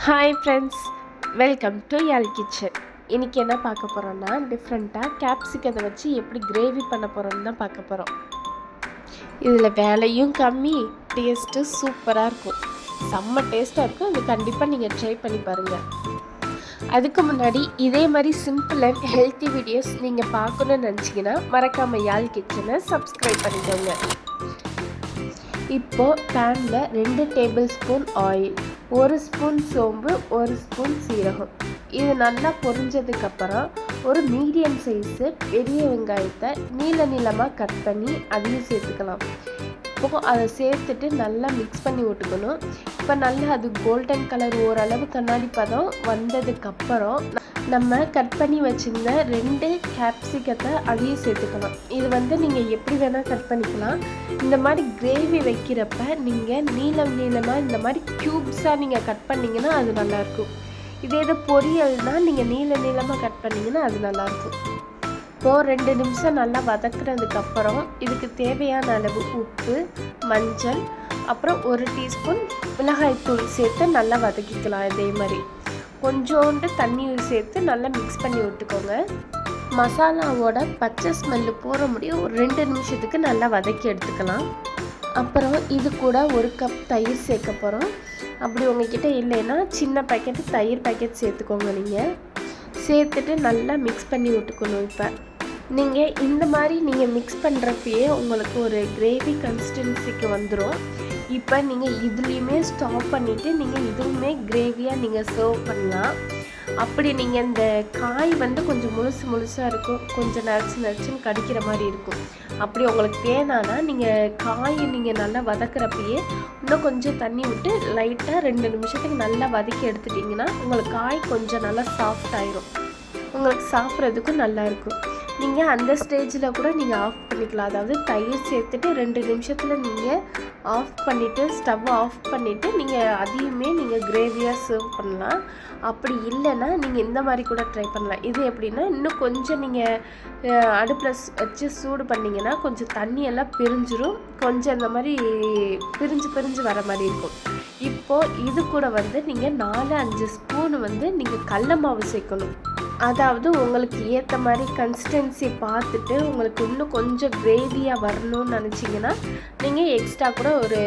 Hi friends welcome to யால் kitchen இன்றைக்கி என்ன பார்க்க போகிறோன்னா டிஃப்ரெண்ட்டாக கேப்சிகத்தை வச்சு எப்படி கிரேவி பண்ண போகிறோம்னு தான் பார்க்க போகிறோம் இதில் வேலையும் கம்மி டேஸ்ட்டு சூப்பராக இருக்கும். செம்ம டேஸ்ட்டாக இருக்கும். அது கண்டிப்பாக நீங்கள் ட்ரை பண்ணி பாருங்கள் அதுக்கு முன்னாடி இதே மாதிரி சிம்பிள் அண்ட் ஹெல்த்தி வீடியோஸ் நீங்கள் பார்க்கணுன்னு நினச்சிங்கன்னா மறக்காமல் யாழ் கிச்சனை சப்ஸ்கிரைப் பண்ணிக்கோங்க. இப்போது பேனில் ரெண்டு டேபிள் ஸ்பூன் ஆயில் ஒரு ஸ்பூன் சோம்பு ஒரு ஸ்பூன் சீரகம். இது நல்லா பொரிஞ்சதுக்கப்புறம் ஒரு மீடியம் சைஸு பெரிய வெங்காயத்தை நீள நீளமாக கட் பண்ணி அதையும் சேர்த்துக்கலாம். இப்போது அதை சேர்த்துட்டு நல்லா மிக்ஸ் பண்ணி விட்டுக்கணும். இப்போ நல்லா அது கோல்டன் கலர் ஓரளவு கண்ணாடி பதம் வந்ததுக்கப்புறம் நம்ம கட் பண்ணி வச்சுருந்த ரெண்டு கேப்சிகத்தை அதையும் சேர்த்துக்கலாம். இது வந்து நீங்கள் எப்படி வேணால் கட் பண்ணிக்கலாம். இந்த மாதிரி கிரேவி வைக்கிறப்ப நீங்கள் நீளம் நீளமாக இந்த மாதிரி க்யூப்ஸாக நீங்கள் கட் பண்ணிங்கன்னா அது நல்லாயிருக்கும். இதே இது பொரியல்னால் நீங்கள் நீள நீளமாக கட் பண்ணிங்கன்னா அது நல்லாயிருக்கும். இப்போது ரெண்டு நிமிஷம் நல்லா வதக்குறதுக்கப்புறம் இதுக்கு தேவையான அளவு உப்பு மஞ்சள் அப்புறம் ஒரு டீஸ்பூன் மிளகாய்த்தூள் சேர்த்து நல்லா வதக்கிக்கலாம் இதே மாதிரி. கொஞ்சோண்டு தண்ணி சேர்த்து நல்லா மிக்ஸ் பண்ணி விட்டுக்கோங்க. மசாலாவோட பச்சை ஸ்மெல்லு போகிற முடியும். ஒரு ரெண்டு நிமிஷத்துக்கு நல்லா வதக்கி எடுத்துக்கலாம். அப்புறம் இது கூட ஒரு கப் தயிர் சேர்க்க போகிறோம் அப்படி உங்ககிட்ட இல்லைன்னா சின்ன பேக்கெட்டு தயிர் பேக்கெட் சேர்த்துக்கோங்க நீங்கள் சேர்த்துட்டு நல்லா மிக்ஸ் பண்ணி விட்டுக்கணும் இப்போ. நீங்கள் இந்த மாதிரி நீங்கள் மிக்ஸ் பண்ணுறப்பயே உங்களுக்கு ஒரு கிரேவி கன்சிஸ்டன்சிக்கு வந்துடும் இப்போ நீங்கள் இதுலேயுமே ஸ்டாப் பண்ணிவிட்டு நீங்கள் இதுவுமே கிரேவியாக நீங்கள் சர்வ் பண்ணலாம். அப்படி நீங்கள் இந்த காய் வந்து கொஞ்சம் முழுசு முழுசாக இருக்கும். கொஞ்சம் நரைச்சி நரைச்சின்னு கடிக்கிற மாதிரி இருக்கும். அப்படி உங்களுக்கு வேணான்னா நீங்கள் காய் நீங்கள் நல்லா வதக்கிறப்பயே இன்னும் கொஞ்சம் தண்ணி விட்டு லைட்டாக ரெண்டு நிமிஷத்துக்கு நல்லா வதக்கி எடுத்துட்டிங்கன்னா உங்களுக்கு காய் கொஞ்சம் நல்லா சாஃப்ட் ஆயிரும். உங்களுக்கு சாப்பிட்றதுக்கும் நல்லாயிருக்கும். நீங்கள் அந்த ஸ்டேஜில் கூட நீங்கள் ஆஃப் பண்ணிக்கலாம். அதாவது தயிர் சேர்த்துட்டு ரெண்டு நிமிஷத்தில் நீங்கள் ஆஃப் பண்ணிவிட்டு ஸ்டவ்வை ஆஃப் பண்ணிவிட்டு நீங்கள் அதையுமே நீங்கள் கிரேவியாக சர்வ் பண்ணலாம். அப்படி இல்லைன்னா நீங்கள் இந்த மாதிரி கூட ட்ரை பண்ணலாம். இது எப்படின்னா இன்னும் கொஞ்சம் நீங்கள் அடுப்பில் வச்சு சூடு பண்ணிங்கன்னா கொஞ்சம் தண்ணியெல்லாம் பிரிஞ்சிரும். கொஞ்சம் இந்த மாதிரி பிரிஞ்சு பிரிஞ்சு வர மாதிரி இருக்கும். இப்போது இது கூட வந்து நீங்கள் நாலு அஞ்சு ஸ்பூன் வந்து நீங்கள் கடல மாவு சேர்க்கணும். அதாவது உங்களுக்கு ஏற்ற மாதிரி கன்சிஸ்டன்சி பார்த்துட்டு உங்களுக்கு இன்னும் கொஞ்சம் கிரேவியாக வரணும்னு நினச்சிங்கன்னா நீங்கள் எக்ஸ்ட்ரா கூட ஒரு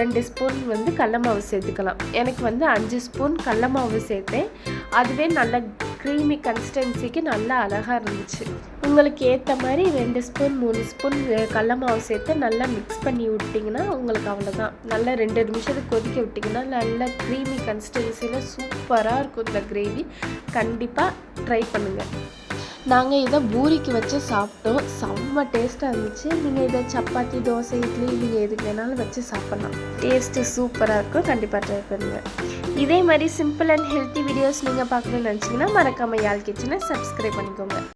ரெண்டு ஸ்பூன் வந்து கடல மாவு சேர்த்துக்கலாம். எனக்கு வந்து அஞ்சு ஸ்பூன் கடல மாவு சேர்த்தேன். அதுவே நல்ல க்ரீமி கன்சிஸ்டன்சிக்கு நல்லா அழகாக இருந்துச்சு. உங்களுக்கு ஏற்ற மாதிரி ரெண்டு ஸ்பூன் மூணு ஸ்பூன் கடல மாவு சேர்த்து நல்லா மிக்ஸ் பண்ணி விட்டிங்கன்னா உங்களுக்கு அவ்வளோதான் நல்லா ரெண்டு நிமிஷத்துக்கு கொதிக்க விட்டிங்கன்னா நல்ல க்ரீமி கன்சிஸ்டன்சியில் சூப்பராக இருக்கும் இந்த கிரேவி கண்டிப்பாக ட்ரை பண்ணுங்கள் நாங்கள் இதை பூரிக்கு வச்சு சாப்பிட்டோம். செம்ம டேஸ்ட்டாக இருந்துச்சு. நீங்கள் இதை சப்பாத்தி தோசை இட்லி நீங்கள் எதுக்கு வேணாலும் வச்சு சாப்பிட்லாம். டேஸ்ட்டு சூப்பராக இருக்கும். கண்டிப்பாக ட்ரை பண்ணுங்கள் இதே மாதிரி சிம்பிள் அண்ட் ஹெல்த்தி வீடியோஸ் நீங்கள் பார்க்கணும்னு நினச்சிங்கன்னா மறக்காமல் யாழ் கிச்சனை சப்ஸ்கிரைப் பண்ணிக்கோங்க.